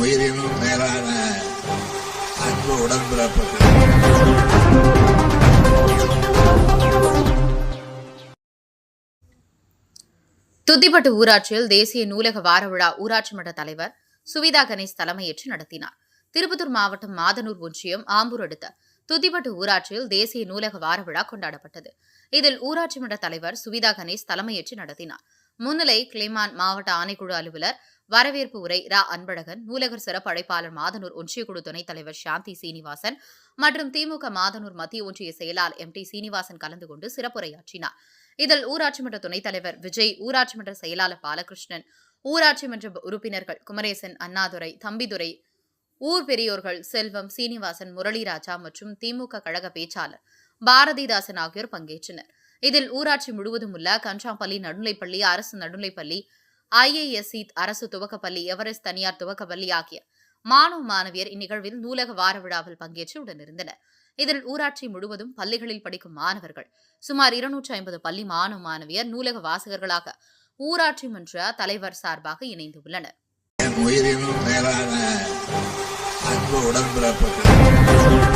உயிரினும் மேலான அன்பு உடன்பிறப்புகள். துத்திப்பட்டு ஊராட்சியில் தேசிய நூலக வார விழா ஊராட்சி மன்ற தலைவர் சுவிதா கணேஷ் தலைமையேற்று நடத்தினார். திருப்பத்தூர் மாவட்டம் மாதனூர் ஒன்றியம் ஆம்பூர் அடுத்த துத்திப்பட்டு ஊராட்சியில் தேசிய நூலக வார விழா கொண்டாடப்பட்டது. இதில் ஊராட்சி மன்ற தலைவர் சுவிதா கணேஷ் தலைமையேற்று நடத்தினார். முன்னிலை கிளிமான் மாவட்ட ஆணைக்குழு அலுவலர் வரவேற்பு உரை ரா. அன்பழகன் நூலகர் சிறப்பு அழைப்பாளர் மாதனூர் ஒன்றியக்குழு துணைத் தலைவர் சாந்தி சீனிவாசன் மற்றும் திமுக மாதனூர் மத்திய ஒன்றிய செயலாளர் எம். டி. சீனிவாசன் கலந்து கொண்டு சிறப்புரையாற்றினார். இதில் ஊராட்சி மன்ற துணைத் தலைவர் விஜய் ஊராட்சி மன்ற செயலாளர் பாலகிருஷ்ணன் ஊராட்சி மன்ற உறுப்பினர்கள் குமரேசன் அண்ணாதுரை தம்பிதுரை ஊர் பெரியோர்கள் செல்வம் சீனிவாசன் முரளிராஜா மற்றும் திமுக கழக பேச்சாளர் பாரதிதாசன் ஆகியோர் பங்கேற்றனர். இதில் ஊராட்சி முழுவதும் உள்ள கன்றாம்பள்ளி நடுநிலைப்பள்ளி அரசு நடுநிலைப்பள்ளி ஐஏஎஸ்சி அரசு துவக்கப்பள்ளி எவரெஸ்ட் தனியார் துவக்கப்பள்ளி ஆகிய மாணவ மாணவியர் இந்நிகழ்வில் நூலக வார விழாவில் பங்கேற்று உடனிருந்தனர். இதில் ஊராட்சி முழுவதும் பள்ளிகளில் படிக்கும் மாணவர்கள் சுமார் இருநூற்றி ஐம்பது பள்ளி மாணவ மாணவியர் நூலக வாசகர்களாக ஊராட்சி மன்ற தலைவர் சார்பாக இணைந்து உள்ளனர். உயிரினும் மேலான அன்பு உடன்பிறப்புகள்.